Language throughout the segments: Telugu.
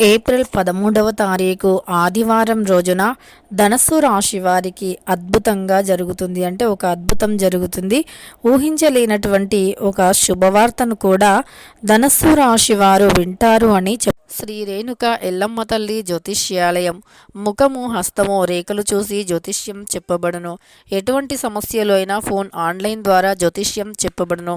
ఏప్రిల్ పదమూడవ తారీఖు ఆదివారం రోజున ధనస్సు రాశి వారికి అద్భుతంగా జరుగుతుంది. అంటే ఒక అద్భుతం జరుగుతుంది. ఊహించలేనటువంటి ఒక శుభవార్తను కూడా ధనస్సు రాశి వారు వింటారు అని చెప్ శ్రీ రేణుక ఎల్లమ్మ తల్లి జ్యోతిష్యాలయం. ముఖము హస్తము రేఖలు చూసి జ్యోతిష్యం చెప్పబడును. ఎటువంటి సమస్యలు అయినా ఫోన్ ఆన్లైన్ ద్వారా జ్యోతిష్యం చెప్పబడును.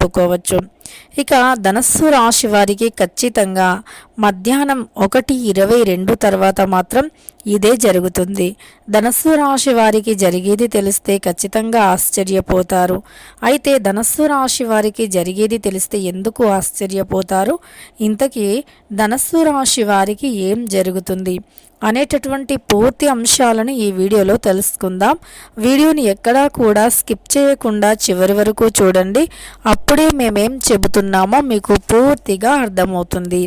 చెప్పుకోవచ్చు. ఇక ధనస్సు రాశి వారికి ఖచ్చితంగా మధ్యాహ్నం ఒకటి ఇరవై రెండు తర్వాత మాత్రం ఇదే జరుగుతుంది. ధనస్సు రాశి వారికి జరిగేది తెలిస్తే ఖచ్చితంగా ఆశ్చర్యపోతారు. అయితే ధనస్సు రాశి వారికి జరిగేది తెలిస్తే ఎందుకు ఆశ్చర్యపోతారు? ఇంతకీ ధనస్సు రాశి వారికి ఏం జరుగుతుంది? అనేటటువంటి పూర్తి అంశాలను ఈ వీడియోలో తెలుసుకుందాం. వీడియోని ఎక్కడా కూడా స్కిప్ చేయకుండా చివరి వరకు చూడండి. అప్పుడే మేమేం చెబుతున్నామో మీకు పూర్తిగా అర్థమవుతుంది.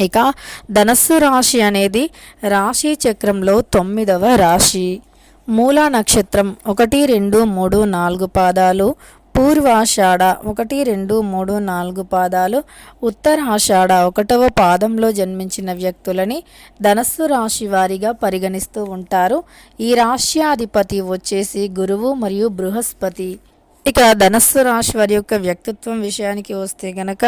ఇక ధనస్సు రాశి అనేది రాశి చక్రంలో తొమ్మిదవ రాశి. మూలా నక్షత్రం ఒకటి రెండు మూడు నాలుగు పాదాలు. పూర్వాషాఢ ఒకటి రెండు మూడు నాలుగు పాదాలు ఉత్తరాషాఢ ఒకటవ పాదంలో జన్మించిన వ్యక్తులని ధనస్సు రాశి వారిగా పరిగణిస్తూ ఉంటారు. ఈ రాశ్యాధిపతి వచ్చేసి గురువు మరియు బృహస్పతి. ఇక ధనస్సు రాశి వారి యొక్క వ్యక్తిత్వం విషయానికి వస్తే గనక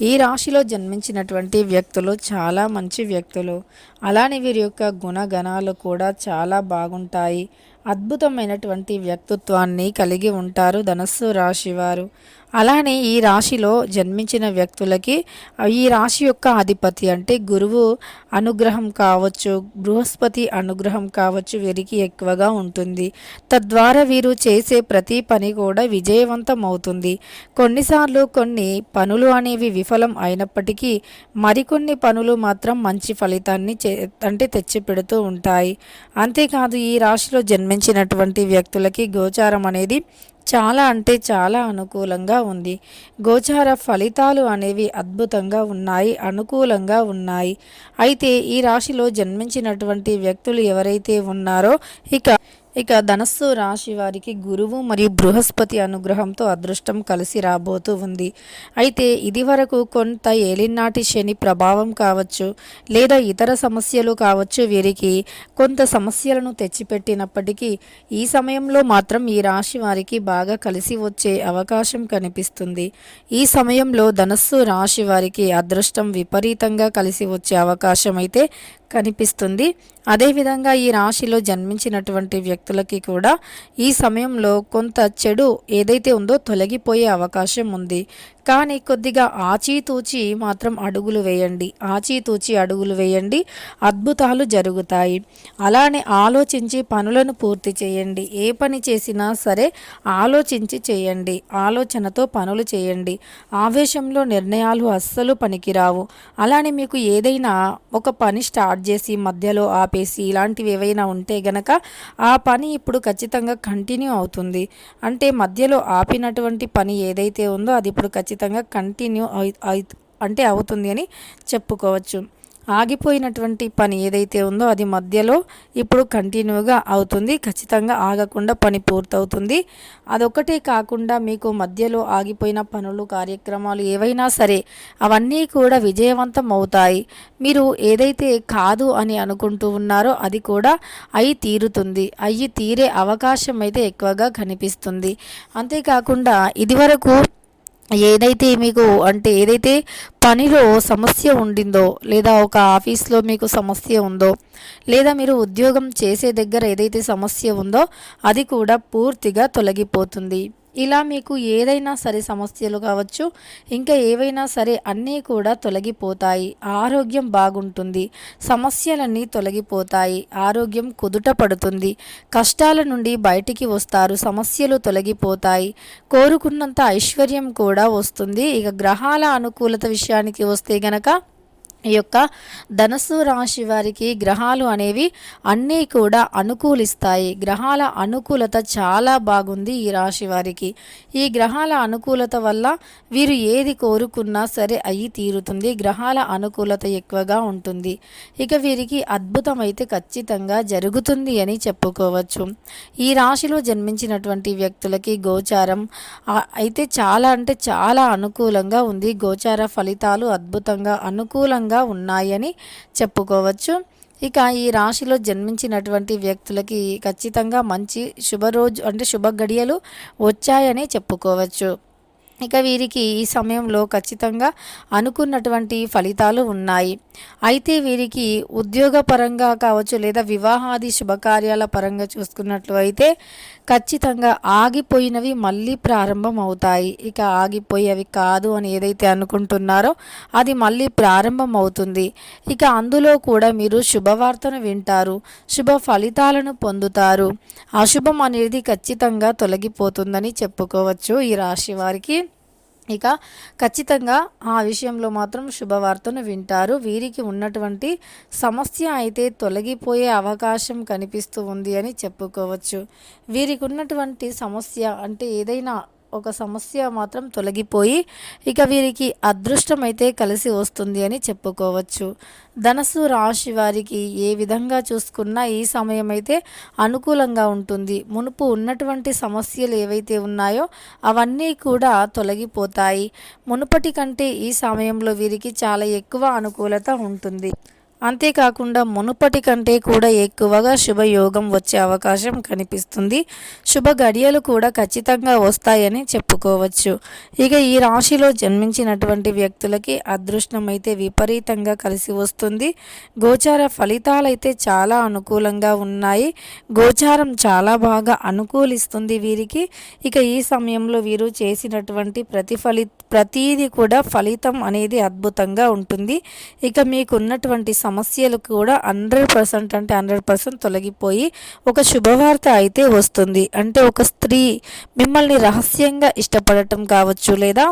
ఈ రాశిలో జన్మించినటువంటి వ్యక్తులు చాలా మంచి వ్యక్తులు. అలానే వీరి యొక్క గుణగణాలు కూడా చాలా బాగుంటాయి. అద్భుతమైనటువంటి వ్యక్తిత్వాన్ని కలిగి ఉంటారు ధనస్సు రాశి వారు అలానే ఈ రాశిలో జన్మించిన వ్యక్తులకి ఈ రాశి యొక్క అధిపతి అంటే గురువు అనుగ్రహం కావచ్చు బృహస్పతి అనుగ్రహం కావచ్చు వీరికి ఎక్కువగా ఉంటుంది. తద్వారా వీరు చేసే ప్రతి పని కూడా విజయవంతం అవుతుంది కొన్నిసార్లు కొన్ని పనులు అనేవి విఫలం అయినప్పటికీ మరికొన్ని పనులు మాత్రం మంచి ఫలితాన్ని చే అంటే తెచ్చిపెడుతూ ఉంటాయి. అంతేకాదు ఈ రాశిలో జన్మించినటువంటి వ్యక్తులకి గోచారం అనేది చాలా అంటే చాలా అనుకూలంగా ఉంది. గోచార ఫలితాలు అనేవి అద్భుతంగా ఉన్నాయి అనుకూలంగా ఉన్నాయి. అయితే ఈ రాశిలో జన్మించినటువంటి వ్యక్తులు ఎవరైతే ఉన్నారో ఇక ఇక ధనస్సు రాశి వారికి గురువు మరియు బృహస్పతి అనుగ్రహంతో అదృష్టం కలిసి రాబోతూ ఉంది. అయితే ఇది వరకు కొంత ఏలినాటి శని ప్రభావం కావచ్చు లేదా ఇతర సమస్యలు కావచ్చు వీరికి కొంత సమస్యలను తెచ్చిపెట్టినప్పటికీ ఈ సమయంలో మాత్రం ఈ రాశి వారికి బాగా కలిసి వచ్చే అవకాశం కనిపిస్తుంది. ఈ సమయంలో ధనస్సు రాశి వారికి అదృష్టం విపరీతంగా కలిసి వచ్చే అవకాశం అయితే కనిపిస్తుంది. అదేవిధంగా ఈ రాశిలో జన్మించినటువంటి వ్యక్తులకి కూడా ఈ సమయంలో కొంత చెడు ఏదైతే ఉందో తొలగిపోయే అవకాశం ఉంది. కానీ కొద్దిగా ఆచితూచి మాత్రం అడుగులు వేయండి. ఆచితూచి అడుగులు వేయండి. అద్భుతాలు జరుగుతాయి. అలానే ఆలోచించి పనులను పూర్తి చేయండి. ఏ పని చేసినా సరే ఆలోచించి చేయండి. ఆలోచనతో పనులు చేయండి. ఆవేశంలో నిర్ణయాలు అస్సలు పనికిరావు. అలానే మీకు ఏదైనా ఒక పని స్టార్ట్ చేసి మధ్యలో ఆపేసి ఇలాంటివి ఏవైనా ఉంటే గనక ఆ పని ఇప్పుడు ఖచ్చితంగా కంటిన్యూ అవుతుంది. అంటే మధ్యలో ఆపినటువంటి పని ఏదైతే ఉందో అది ఇప్పుడు ఖచ్చితంగా ఖచ్చితంగా కంటిన్యూ అంటే అవుతుంది అని చెప్పుకోవచ్చు. ఆగిపోయినటువంటి పని ఏదైతే ఉందో అది మధ్యలో ఇప్పుడు కంటిన్యూగా అవుతుంది. ఖచ్చితంగా ఆగకుండా పని పూర్తవుతుంది. అదొకటే కాకుండా మీకు మధ్యలో ఆగిపోయిన పనులు కార్యక్రమాలు ఏవైనా సరే అవన్నీ కూడా విజయవంతం అవుతాయి. మీరు ఏదైతే కాదు అని అనుకుంటూ ఉన్నారో అది కూడా అయి తీరుతుంది. అయ్యి తీరే అవకాశం అయితే ఎక్కువగా కనిపిస్తుంది. అంతేకాకుండా ఇదివరకు ఏదైతే మీకు అంటే ఏదైతే పనిలో సమస్య ఉండిందో లేదా ఒక ఆఫీస్లో మీకు సమస్య ఉందో లేదా మీరు ఉద్యోగం చేసే దగ్గర ఏదైతే సమస్య ఉందో అది కూడా పూర్తిగా తొలగిపోతుంది. ఇలా మీకు ఏదైనా సరే సమస్యలు కావచ్చు ఇంకా ఏవైనా సరే అన్నీ కూడా తొలగిపోతాయి. ఆరోగ్యం బాగుంటుంది. సమస్యలన్నీ తొలగిపోతాయి. ఆరోగ్యం కుదుట పడుతుంది. కష్టాల నుండి బయటికి వస్తారు. సమస్యలు తొలగిపోతాయి. కోరుకున్నంత ఐశ్వర్యం కూడా వస్తుంది. ఇక గ్రహాల అనుకూలత విషయానికి వస్తే గనక ఈ యొక్క ధనస్సు రాశి వారికి గ్రహాలు అనేవి అన్నీ కూడా అనుకూలిస్తాయి. గ్రహాల అనుకూలత చాలా బాగుంది ఈ రాశి వారికి. ఈ గ్రహాల అనుకూలత వల్ల వీరు ఏది కోరుకున్నా సరే అయి తీరుతుంది. గ్రహాల అనుకూలత ఎక్కువగా ఉంటుంది. ఇక వీరికి అద్భుతం అయితే ఖచ్చితంగా జరుగుతుంది అని చెప్పుకోవచ్చు. ఈ రాశిలో జన్మించినటువంటి వ్యక్తులకి గోచారం అయితే చాలా అంటే చాలా అనుకూలంగా ఉంది. గోచార ఫలితాలు అద్భుతంగా అనుకూలంగా అనుకూలంగా ఉన్నాయని చెప్పుకోవచ్చు. ఇక ఈ రాశిలో జన్మించినటువంటి వ్యక్తులకి ఖచ్చితంగా మంచి శుభరోజు అంటే శుభ గడియలు వచ్చాయని చెప్పుకోవచ్చు. ఇక వీరికి ఈ సమయంలో ఖచ్చితంగా అనుకున్నటువంటి ఫలితాలు ఉన్నాయి. అయితే వీరికి ఉద్యోగపరంగా కావచ్చు లేదా వివాహాది శుభకార్యాల పరంగా చూసుకున్నట్లు అయితే ఖచ్చితంగా ఆగిపోయినవి మళ్ళీ ప్రారంభం అవుతాయి. ఇక ఆగిపోయేవి కాదు అని ఏదైతే అనుకుంటున్నారో అది మళ్ళీ ప్రారంభం అవుతుంది. ఇక అందులో కూడా మీరు శుభవార్తను వింటారు శుభ ఫలితాలను పొందుతారు. అశుభం అనేది ఖచ్చితంగా తొలగిపోతుందని చెప్పుకోవచ్చు ఈ రాశి వారికి. ఇక ఖచ్చితంగా ఆ విషయంలో మాత్రం శుభవార్తను వింటారు. వీరికి ఉన్నటువంటి సమస్య అయితే తొలగిపోయే అవకాశం కనిపిస్తూ ఉంది అని చెప్పుకోవచ్చు. వీరికి ఉన్నటువంటి సమస్య అంటే ఏదైనా ఒక సమస్య మాత్రం తొలగిపోయి ఇక వీరికి అదృష్టం అయితే కలిసి వస్తుంది అని చెప్పుకోవచ్చు. ధనస్సు రాశి వారికి ఏ విధంగా చూసుకున్నా ఈ సమయం అయితే అనుకూలంగా ఉంటుంది. మునుపు ఉన్నటువంటి సమస్యలు ఏవైతే ఉన్నాయో అవన్నీ కూడా తొలగిపోతాయి. మునుపటి కంటే ఈ సమయంలో వీరికి చాలా ఎక్కువ అనుకూలత ఉంటుంది. అంతేకాకుండా మునుపటి కంటే కూడా ఎక్కువగా శుభయోగం వచ్చే అవకాశం కనిపిస్తుంది. శుభ గడియలు కూడా ఖచ్చితంగా వస్తాయని చెప్పుకోవచ్చు. ఇక ఈ రాశిలో జన్మించినటువంటి వ్యక్తులకి అదృష్టం అయితే విపరీతంగా కలిసి వస్తుంది. గోచార ఫలితాలు అయితే చాలా అనుకూలంగా ఉన్నాయి. గోచారం చాలా బాగా అనుకూలిస్తుంది వీరికి. ఇక ఈ సమయంలో వీరు చేసినటువంటి ప్రతిఫలి ప్రతీది కూడా ఫలితం అనేది అద్భుతంగా ఉంటుంది. ఇక మీకున్నటువంటి సమస్యలు కూడా హండ్రెడ్ పర్సెంట్ అంటే హండ్రెడ్ పర్సెంట్ తొలగిపోయి ఒక శుభవార్త అయితే వస్తుంది. అంటే ఒక స్త్రీ మిమ్మల్ని రహస్యంగా ఇష్టపడటం కావచ్చు లేదా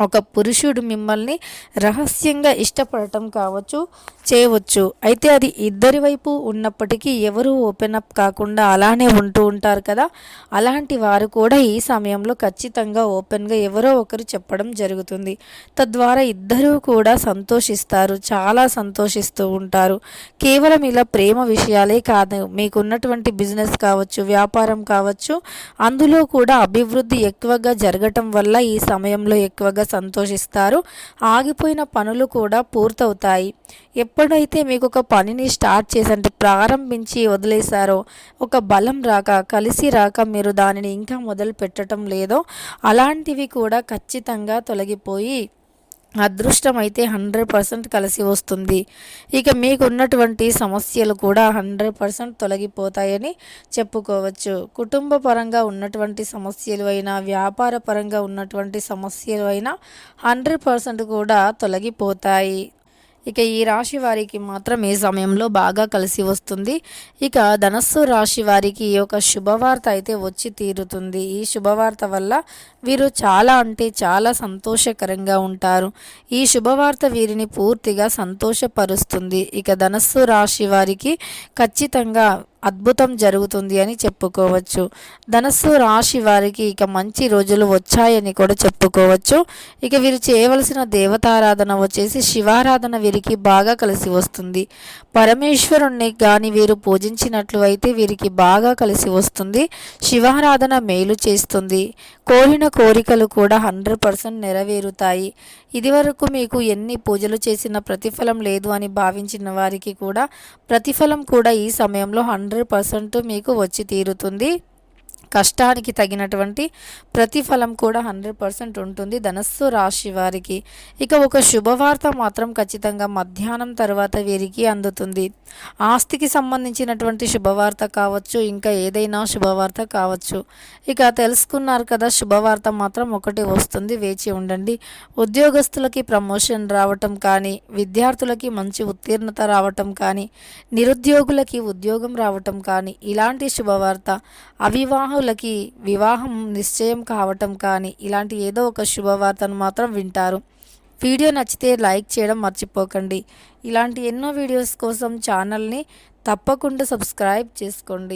ఒక పురుషుడు మిమ్మల్ని రహస్యంగా ఇష్టపడటం కావచ్చు చేయవచ్చు. అయితే అది ఇద్దరి వైపు ఉన్నప్పటికీ ఎవరు ఓపెన్ అప్ కాకుండా అలానే ఉంటూ ఉంటారు కదా. అలాంటి వారు కూడా ఈ సమయంలో ఖచ్చితంగా ఓపెన్గా ఎవరో ఒకరు చెప్పడం జరుగుతుంది. తద్వారా ఇద్దరూ కూడా సంతోషిస్తారు చాలా సంతోషిస్తూ ఉంటారు. కేవలం ఇలా ప్రేమ విషయాలే కాదు మీకున్నటువంటి బిజినెస్ కావచ్చు వ్యాపారం కావచ్చు అందులో కూడా అభివృద్ధి ఎక్కువగా జరగటం వల్ల ఈ సమయంలో ఎక్కువగా సంతోషిస్తారు. ఆగిపోయిన పనులు కూడా పూర్తవుతాయి. ఎప్పుడైతే మీకు ఒక పనిని స్టార్ట్ చేసి అంటే ప్రారంభించి వదిలేశారో ఒక బలం రాక కలిసి రాక మీరు దానిని ఇంకా మొదలు పెట్టడం లేదో అలాంటివి కూడా ఖచ్చితంగా తొలగిపోయి అదృష్టం అయితే హండ్రెడ్ పర్సెంట్ కలిసి వస్తుంది. ఇక మీకు ఉన్నటువంటి సమస్యలు కూడా హండ్రెడ్ పర్సెంట్ తొలగిపోతాయని చెప్పుకోవచ్చు. కుటుంబ పరంగా ఉన్నటువంటి సమస్యలు అయినా వ్యాపార పరంగా ఉన్నటువంటి సమస్యలు అయినా హండ్రెడ్ పర్సెంట్ కూడా తొలగిపోతాయి. ఇక ఈ రాశి వారికి మాత్రం ఈ సమయంలో బాగా కలిసి వస్తుంది. ఇక ధనస్సు రాశి వారికి ఒక శుభవార్త అయితే వచ్చి తీరుతుంది. ఈ శుభవార్త వల్ల వీరు చాలా అంటే చాలా సంతోషకరంగా ఉంటారు. ఈ శుభవార్త వీరిని పూర్తిగా సంతోషపరుస్తుంది. ఇక ధనస్సు రాశి వారికి ఖచ్చితంగా అద్భుతం జరుగుతుంది అని చెప్పుకోవచ్చు. ధనస్సు రాశి వారికి ఇక మంచి రోజులు వచ్చాయని కూడా చెప్పుకోవచ్చు. ఇక వీరు చేయవలసిన దేవతారాధన వచ్చేసి శివారాధన వీరికి బాగా కలిసి వస్తుంది. పరమేశ్వరుణ్ణి కానీ వీరు పూజించినట్లు అయితే వీరికి బాగా కలిసి వస్తుంది. శివారాధన మేలు చేస్తుంది. కోరిన కోరికలు కూడా హండ్రెడ్ పర్సెంట్ నెరవేరుతాయి. ఇదివరకు మీకు ఎన్ని పూజలు చేసిన ప్రతిఫలం లేదు అని భావించిన వారికి కూడా ప్రతిఫలం కూడా ఈ సమయంలో హండ్రెడ్ పర్సెంట్ మీకు వచ్చి తీరుతుంది. కష్టానికి తగినటువంటి ప్రతిఫలం కూడా హండ్రెడ్ పర్సెంట్ ఉంటుంది. ధనస్సు రాశి వారికి ఇక ఒక శుభవార్త మాత్రం ఖచ్చితంగా మధ్యాహ్నం తర్వాత వీరికి అందుతుంది. ఆస్తికి సంబంధించినటువంటి శుభవార్త కావచ్చు ఇంకా ఏదైనా శుభవార్త కావచ్చు. ఇక తెలుసుకున్నారు కదా శుభవార్త మాత్రం ఒకటి వస్తుంది వేచి ఉండండి. ఉద్యోగస్తులకి ప్రమోషన్ రావటం కానీ విద్యార్థులకి మంచి ఉత్తీర్ణత రావటం కానీ నిరుద్యోగులకి ఉద్యోగం రావటం కానీ ఇలాంటి శుభవార్త అవివాహ వివాహులకి వివాహం నిశ్చయం కావటం కానీ ఇలాంటి ఏదో ఒక శుభవార్తను మాత్రం వింటారు. వీడియో నచ్చితే లైక్ చేయడం మర్చిపోకండి. ఇలాంటి ఎన్నో వీడియోస్ కోసం ఛానల్ని తప్పకుండా సబ్స్క్రైబ్ చేసుకోండి.